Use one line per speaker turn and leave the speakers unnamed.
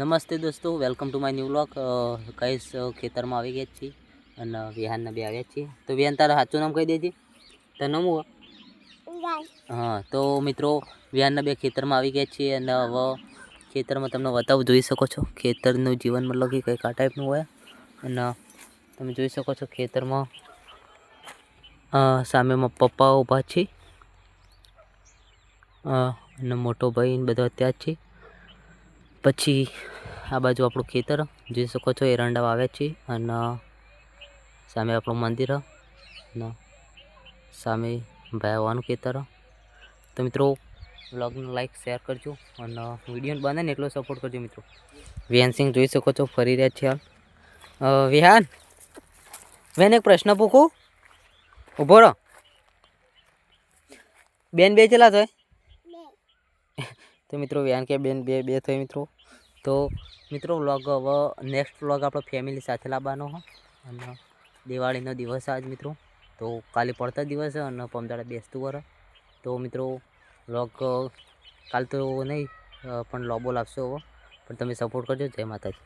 નમસ્તે દોસ્તો welcome to my new vlog કઈશ ખેતરમાં આવી ગયા છીએ અને વિહાનના બે આવ્યા છીએ. તો વિહાન તારા સાચું નામ કહી દેજે. તારું નામ હું હા તો મિત્રો વિહાનના બે ખેતરમાં આવી ગયા છીએ અને હવે ખેતરમાં તમને વતાવ જોઈ શકો છો. ખેતરનું જીવન મતલબ કે કંઈક આ ટાઈપનું હોય. અને તમે જોઈ શકો છો ખેતરમાં સામેમાં પપ્પા ઊભા છે. અને મોટો ભાઈ બધા ત્યાં જ છે. પછી આ બાજુ આપણું ખેતર, જોઈ શકો છો એરંડા વાવ્યા છે અને સામે આપણું મંદિર અને સામે ભાઈવાનું ખેતર. તો મિત્રો બ્લોગને લાઈક, શેર કરજો અને વીડિયો બને ને એટલો સપોર્ટ કરજો મિત્રો. વિહાન સિંહ જોઈ શકો છો, ફરી રહ્યા છે હાલ. વિહાન, બેન એક પ્રશ્ન પૂછું. ઊભો રહો. બેન બે ચેલા થાય તો મિત્રો, વ્યાન કે બેન, બે બે થઈ મિત્રો. તો મિત્રો, વ્લોગ હવે નેક્સ્ટ વ્લોગ આપણો ફેમિલી સાથે લાવવાનો હો. અને દિવાળીનો દિવસ આજ મિત્રો. તો કાલે પડતા દિવસ અને પમદાડે બેસતું વર. તો મિત્રો, વ્લોગ કાલ તો નહીં પણ લોબો લાવશો પણ તમે સપોર્ટ કરજો. જય માતાજી.